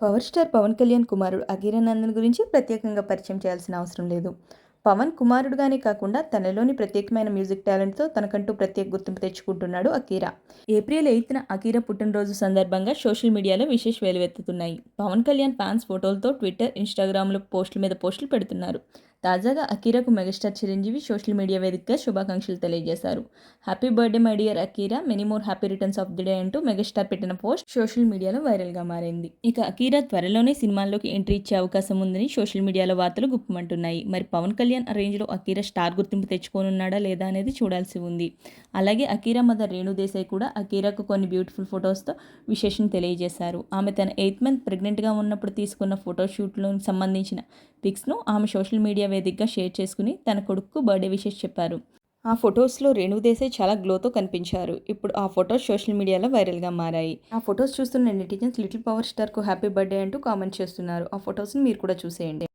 Power star Pawan Kalyan కుమారుడు అఖీరానందన్ గురించి ప్రత్యేకంగా పరిచయం చేయాల్సిన అవసరం లేదు. పవన్ కుమారుడుగానే కాకుండా తనలోని ప్రత్యేకమైన మ్యూజిక్ టాలెంట్తో తనకంటూ ప్రత్యేక గుర్తింపు తెచ్చుకుంటున్నాడు అకీరా ఏప్రిల్ ఎయిత్న అకీరా పుట్టినరోజు సందర్భంగా సోషల్ మీడియాలో విశేష వెలువెత్తుతున్నాయి. పవన్ కళ్యాణ్ ఫ్యాన్స్ ఫోటోలతో ట్విట్టర్ ఇన్స్టాగ్రామ్లో పోస్టుల మీద పోస్టులు పెడుతున్నారు. తాజాగా అకీరాకు మెగాస్టార్ చిరంజీవి సోషల్ మీడియా వేదికగా శుభాకాంక్షలు తెలియజేశారు. Happy birthday my dear Akira many more happy returns of the day అంటూ మెగాస్టార్ పెట్టిన పోస్ట్ సోషల్ మీడియాలో వైరల్గా మారింది. ఇక అకీరా త్వరలోనే సినిమాల్లోకి ఎంట్రీ ఇచ్చే అవకాశం ఉందని సోషల్ మీడియాలో వార్తలు గుప్పమంటున్నాయి. మరి పవన్ కళ్యాణ్ రేంజ్లో అకీరా స్టార్ గుర్తింపు తెచ్చుకోనున్నాడా లేదా అనేది చూడాల్సి ఉంది. అలాగే అకీరా మదర్ రేణు దేశాయ్ కూడా అకీరాకు కొన్ని బ్యూటిఫుల్ ఫొటోస్తో విశేషం తెలియజేశారు. ఆమె తన ఎయిత్ మంత్ ప్రెగ్నెంట్గా ఉన్నప్పుడు తీసుకున్న ఫోటోషూట్లో సంబంధించిన పిక్స్ను ఆమె సోషల్ మీడియా వేదికగా షేర్ చేసుకుని తన కొడుకు బర్త్డే విషెస్ చెప్పారు. ఆ ఫొటోస్లో రేణుదేశాయ్ చాలా గ్లోతో కనిపించారు. ఇప్పుడు ఆ ఫొటోస్ సోషల్ మీడియాలో వైరల్గా మారాయి. ఆ ఫొటోస్ చూస్తున్న నెటిజన్స్ లిటిల్ పవర్ స్టార్కు హ్యాపీ బర్త్డే అంటూ కామెంట్ చేస్తున్నారు. ఆ ఫొటోస్ని మీరు కూడా చూసేయండి.